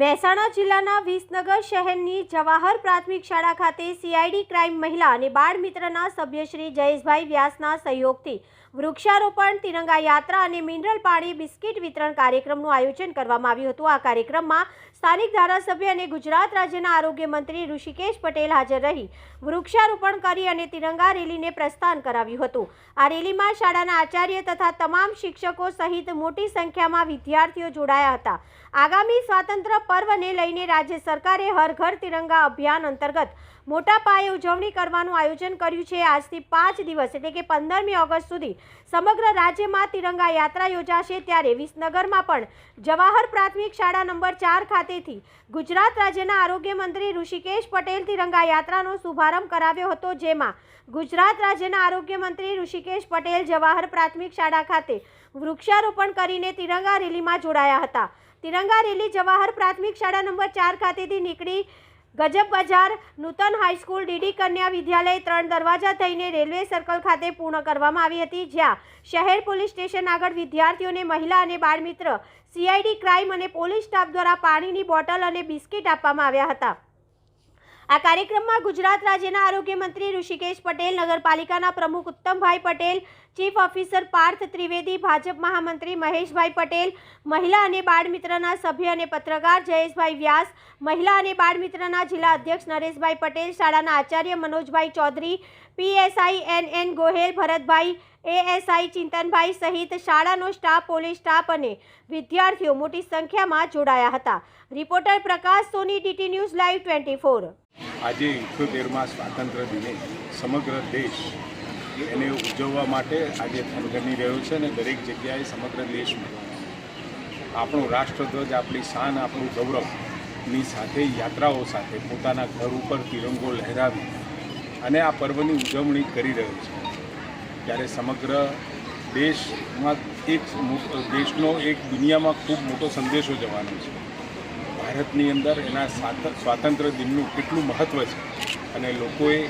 મહેસાણા જિલ્લાના વિસનગર શહેરની જવાહર પ્રાથમિક શાળા ખાતે સીઆઈડી ક્રાઇમ મહિલા અને બાળ મિત્રના સભ્ય શ્રી જયેશભાઈ વ્યાસના સહયોગથી વૃક્ષારોપણ, તિરંગા યાત્રા અને મિનરલ પાણી બિસ્કિટ વિતરણ કાર્યક્રમનું આયોજન કરવામાં આવ્યું હતું. આ કાર્યક્રમમાં સ્થાનિક ધારાસભ્ય અને ગુજરાત રાજ્યના આરોગ્ય મંત્રી ઋષિકેશ પટેલ હાજર રહી, વૃક્ષારોપણ કરી અને તિરંગા રેલીને પ્રસ્થાન કરાવ્યું હતું. આ રેલીમાં શાળાના આચાર્ય તથા તમામ શિક્ષકો સહિત મોટી સંખ્યામાં વિદ્યાર્થીઓ જોડાયા હતા. આગામી સ્વાતંત્ર્ય પર્વને લઈને રાજ્ય સરકારે હર ઘર તિરંગા અભિયાન અંતર્ગત મોટા પાયે ઉજવણી કરવાનું આયોજન કર્યું છે. આજથી પાંચ દિવસ એટલે કે પંદરમી ઓગસ્ટ સુધી સમગ્ર રાજ્યમાં તિરંગા યાત્રા યોજાશે. ત્યારે વિસનગરમાં પણ જવાહર પ્રાથમિક શાળા નંબર ચાર ખાતેથી ગુજરાત રાજ્યના આરોગ્ય મંત્રી ઋષિકેશ પટેલ તિરંગા યાત્રાનો શુભારંભ કરાવ્યો હતો, જેમાં ગુજરાત રાજ્યના આરોગ્ય મંત્રી ઋષિકેશ પટેલ જવાહર પ્રાથમિક શાળા ખાતે વૃક્ષારોપણ કરીને તિરંગા રેલીમાં જોડાયા હતા. તિરંગા રેલી જવાહર પ્રાથમિક શાળા નંબર ચાર ખાતેથી નીકળી ગજબ બજાર નૂતન હાઈસ્કૂલ ડીડી કન્યા વિદ્યાલય ત્રણ દરવાજા થઈને રેલવે સર્કલ ખાતે પૂર્ણ કરવામાં આવી હતી, જ્યાં શહેર પોલીસ સ્ટેશન આગળ વિદ્યાર્થીઓને મહિલા અને બાળમિત્ર સીઆઈડી ક્રાઇમ અને પોલીસ સ્ટાફ દ્વારા પાણીની બોટલ અને બિસ્કિટ આપવામાં આવ્યા હતા. આ કાર્યક્રમમાં ગુજરાત રાજ્યના આરોગ્ય મંત્રી ઋષિકેશ પટેલ, નગરપાલિકાના પ્રમુખ ઉત્તમભાઈ પટેલ ચીફ ઓફિસર પાર્થ ત્રિવેદી, ભાજપ મહામંત્રી મહેશભાઈ પટેલ, મહિલા અને બાળ મિત્રના સભ્ય અને પત્રકાર જયેશભાઈ વ્યાસ, મહિલા અને બાળ મિત્રના જિલ્લા અધ્યક્ષ નરેશભાઈ પટેલ, શાળાના Acharya Manojbhai Chaudhari, PSI N N Gohel, Bharatbhai ASI Chintanbhai સહિત શાળાનો સ્ટાફ, પોલીસ સ્ટાફ અને વિદ્યાર્થીઓ મોટી સંખ્યામાં જોડાયા હતા. Reporter Prakash Soni, DT news live twenty four. આજે ઇઠ્યોતેરમાં સ્વાતંત્ર્ય દિને સમગ્ર દેશ એને ઉજવવા માટે આજે થનગની રહ્યો છે અને દરેક જગ્યાએ સમગ્ર દેશમાં આપણો રાષ્ટ્રધ્વજ, આપણી શાન, આપણું ગૌરવની સાથે, યાત્રાઓ સાથે પોતાના ઘર ઉપર તિરંગો લહેરાવી અને આ પર્વની ઉજવણી કરી રહ્યો છે. ત્યારે સમગ્ર દેશમાં એક દેશનો એક દુનિયામાં ખૂબ મોટો સંદેશો જવાનો છે. ભારતની અંદર એના સ્વાત- સ્વાતંત્ર્ય દિનનું કેટલું મહત્ત્વ છે અને લોકોએ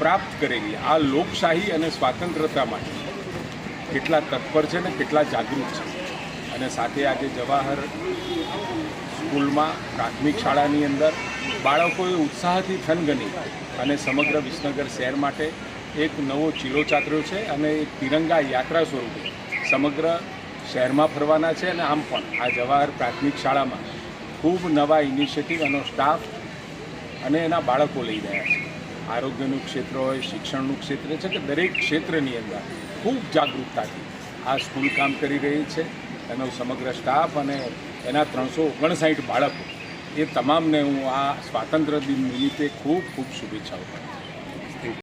પ્રાપ્ત કરેલી આ લોકશાહી અને સ્વાતંત્રતા માટે કેટલા તત્પર છે ને કેટલા જાગૃત છે. અને સાથે આજે જવાહર સ્કૂલમાં પ્રાથમિક શાળાની અંદર બાળકોએ ઉત્સાહથી થનગની અને સમગ્ર વિસનગર શહેર માટે એક નવો ચીરો ચાતર્યો છે અને એક તિરંગા યાત્રા સ્વરૂપે સમગ્ર શહેરમાં ફરવાના છે અને આમ પણ આ જવાહર પ્રાથમિક શાળામાં ખૂબ નવા ઇનિશિયેટિવ એનો સ્ટાફ અને એના બાળકો લઈ રહ્યા છે. આરોગ્યનું ક્ષેત્ર હોય, શિક્ષણનું ક્ષેત્ર છે કે દરેક ક્ષેત્રની અંદર ખૂબ જાગૃતતાથી આ સ્કૂલ કામ કરી રહી છે. એનો સમગ્ર સ્ટાફ અને એના ત્રણસો ઓગણસાઠ બાળકો, એ તમામને હું આ સ્વાતંત્ર્ય દિન નિમિત્તે ખૂબ ખૂબ શુભેચ્છાઓ પાઠવું